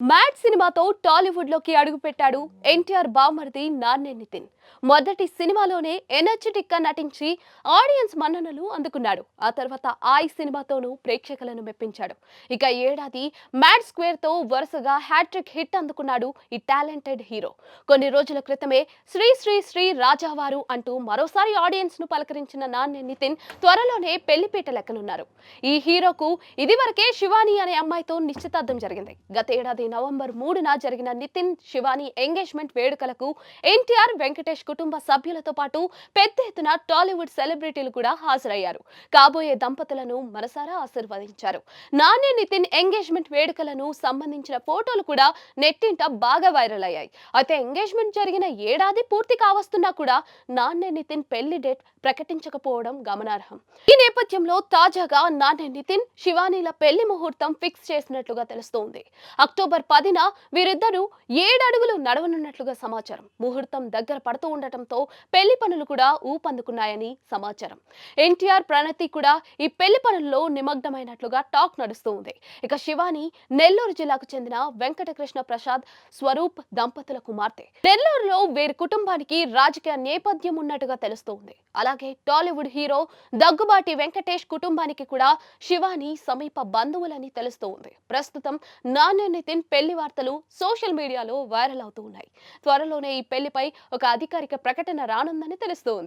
Mad సినిమాతో టాలీవుడ్లోకి అడుగుపెట్టాడు ఎన్టీఆర్ బావమరిది నాన్నే నితిన్. మొదటి సినిమాలోనే ఎనర్జెటిక్గా నటించి ఆడియన్స్ మన్ననలు అందుకున్నాడు. ఆ తర్వాత ఆయ్ సినిమాతోనూ ప్రేక్షకులను మెప్పించాడు. ఇక ఏడాది మ్యాడ్ స్క్వేర్తో వరుసగా హ్యాట్రిక్ హిట్ అందుకున్నాడు ఈ టాలెంటెడ్ హీరో. కొన్ని రోజుల క్రితమే శ్రీ శ్రీ శ్రీ రాజావారు అంటూ మరోసారి ఆడియన్స్ను పలకరించిన నాన్నే నితిన్ త్వరలోనే పెళ్ళిపీట లెక్కనున్నారు. ఈ హీరోకు ఇదివరకే శివాని అనే అమ్మాయితో నిశ్చితార్థం జరిగింది. గతేడాది నవంబర్ మూడున జరిగిన నితిన్ శివాని ఎంగేజ్మెంట్ వేడుకలకు ఎన్టీఆర్ వెంకటేష్ కుటుంబ సభ్యులతో పాటు పెద్ద ఎత్తున టాలీవుడ్ సెలబ్రిటీలు కూడా హాజరయ్యారు. కాబోయే దంపతులను మనసారా ఆశీర్వదించారు. నాని నితిన్ ఎంగేజ్మెంట్ వేడుకలను సంబంధించిన ఫోటోలు కూడా నెట్టింట బాగా వైరల్ అయ్యాయి. అయితే ఎంగేజ్మెంట్ జరిగిన ఏడాది పూర్తి కావస్తున్నా కూడా నాన్నే నితిన్ పెళ్ళి డేట్ ప్రకటించకపోవడం గమనార్హం. ఈ నేపథ్యంలో తాజాగా నాన్నే నితిన్ శివానీల పెళ్ళి ముహూర్తం ఫిక్స్ చేసినట్లుగా తెలుస్తోంది. అక్టోబర్ పదిన వీరిద్దరూ ఏడడుగులు నడవనున్నట్లుగా సమాచారం. ముహూర్తం దగ్గర పడుతూ ఉండటంతో పెళ్ళి పనులు కూడా ఊపందుకున్నాయని సమాచారం. ఎన్టీఆర్ ప్రణతి కూడా ఈ పెళ్ళి పనుల్లో నిమగ్నమైనట్లుగా టాక్ నడుస్తూ ఉంది. ఇక శివాని నెల్లూరు జిల్లాకు చెందిన వెంకటకృష్ణ ప్రసాద్ స్వరూప్ దంపతుల కుమార్తె. నెల్లూరులో వీరి కుటుంబానికి రాజకీయ నేపథ్యం ఉన్నట్టుగా తెలుస్తోంది అలాగే టాలీవుడ్ హీరో దగ్గుబాటి వెంకటేష్ కుటుంబానికి కూడా శివాని సమీప బంధువులని తెలుస్తోంది ప్రస్తుతం నాన్న నితిన్ పెళ్ళి వార్తలు సోషల్ మీడియాలో వైరల్ అవుతూ ఉన్నాయి. త్వరలోనే ఈ పెళ్ళిపై ఒక అధికారిక ప్రకటన రానుందని తెలుస్తోంది.